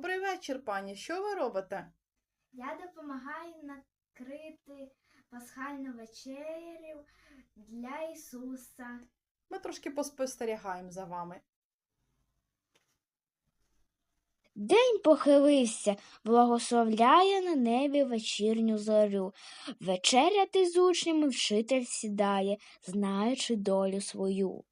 Добрий вечір, пані. Що ви робите? Я допомагаю накрити пасхальну вечерю для Ісуса. Ми трошки поспостерігаємо за вами. День похилився, благословляє на небі вечірню зорю. Вечеряти з учнями вчитель сідає, знаючи долю свою.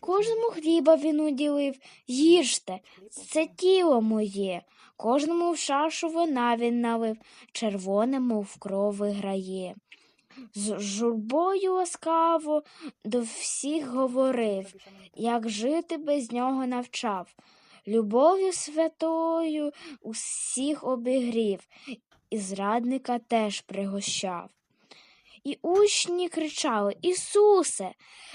Кожному хліба він уділив, їжте, це тіло моє. Кожному в чашу вина він налив, червоне, мов кров грає. З журбою ласкаво до всіх говорив, як жити без нього навчав. Любов'ю святою усіх обігрів, і зрадника теж пригощав. І учні кричали Ісусе,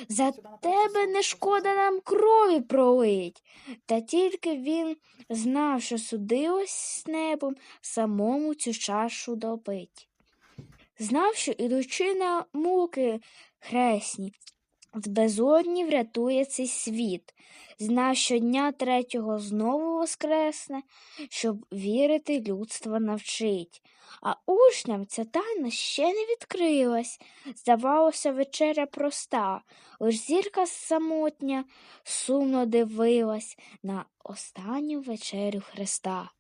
за тебе не шкода нам крові пролить. Та тільки він знав, що судилось з небом самому цю чашу допить. Знав, що ідучи на муки хресні, з безодні врятує цей світ. Знав, що дня третього знову воскресне, щоб вірити людство навчить. А учням ця тайна ще не відкрилась. Здавалося, вечеря проста, лиш зірка самотня сумно дивилась на останню вечерю Христа.